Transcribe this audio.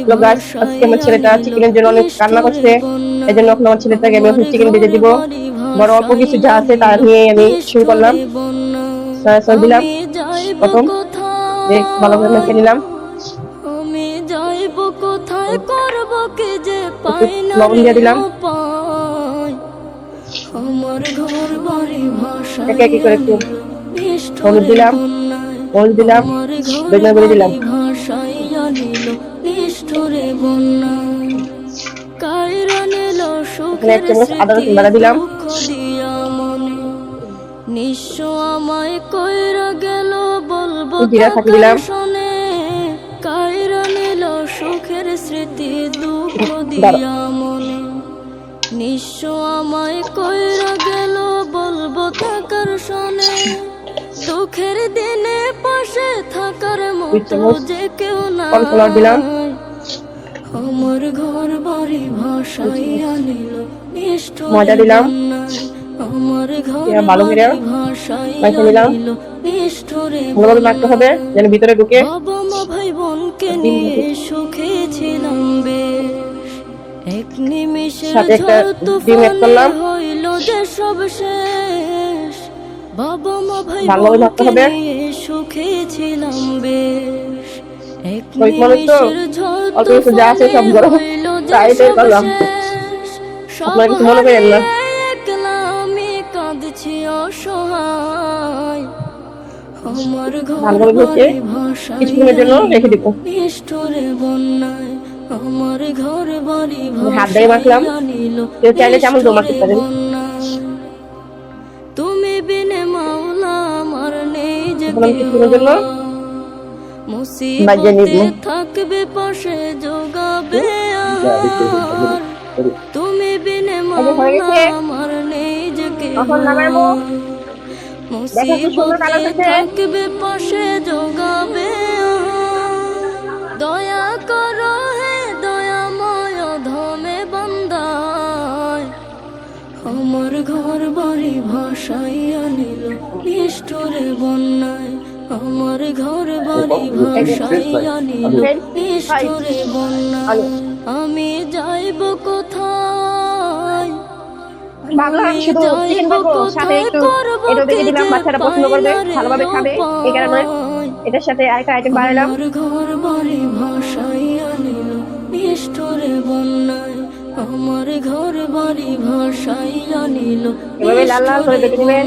Hello গাছ আজকে আমার ছেলেটা চিকেনের জন্য অনেক কান্না করছে এই জন্য এখন আমার ছেলেটাকে আমি চিকেন ভেজে দিব। বড় অল্প কিছু যা আছে তা নিয়ে আমি শুরু করলাম। সয়া সস দিলাম। প্রথম। যে ভালো করে মেখে নিলাম। লবণ দিয়ে দিলাম। একে একে করে একটু হলুদ দিলাম। হলুদ দিলাম। বেগুন করে দিলাম। ভাষাই আনিল নিষ্ঠুরে বন্যায় কায়রা নিল। দিয়া মনে। নিঃস্ব আমায় কইরা গেল বলব। শোনে কায়রা নিল সুখের স্মৃতি দুঃখ দিয়া মনে। নিঃস্ব আমায় কইরা গেল বলব থাকার শোনে দুঃখের দিনে মতো চামচ কর্নফ্লাওয়ার দিলাম। আমার ঘর বাড়ি ভালো করে বাড়ি নিলাম। ভালোভাবে মাখতে হবে যেন ভিতরে ঢুকে ভাই বোনকে নিয়ে সুখে ছিলাম বেশ এক নিমিষের সাথে একটা ডিম add করলাম। হইল যে সব শেষ বাবা মা ভাই বোনকে। নিয়ে বেশ। এক নিমিষের আমি কাঁদছি অসহায়। আমার ঘর বাড়ি ভাষায় কিছুক্ষণের জন্য রেখে দিব। নিষ্ঠুরে বন্যায় আমার ঘর বাড়ি হাত দিয়ে মাখলাম। কেউ চাইলে চামচ দিয়েও মাখতে পারেন। আমি কিছুক্ষণের জন্য বাজিয়ে নিব। থাকবে পাশে যোগাবে তুমি বিনে। আমার নেই যে কি থাকবে পাশে যোগাবে দয়া করো হে দয়াময় ধমে বন্দায় আমার ঘর বাড়ি ভাষাই আনিল নিষ্ঠুরে বন্যায় আমার ঘর বাড়ি ভাষাই আনিল নিষ্ঠুরে বন্যায় আমি যাইব কোথায়? আমি শুধু চিকেন করব সাথে একটু এটা দেখে দিলাম বাচ্চারা পছন্দ করবে পাই। না রে ভালোভাবে খাবে এই কারণে এটার সাথে আরেকটা আইটেম বানালাম। আমার ঘর বাড়ি ভাষাই আনিল নিষ্ঠুরে বন্যায় আমার ঘর বাড়ি ভাষাই আনিল এভাবে লাল লাল করে দিবেন।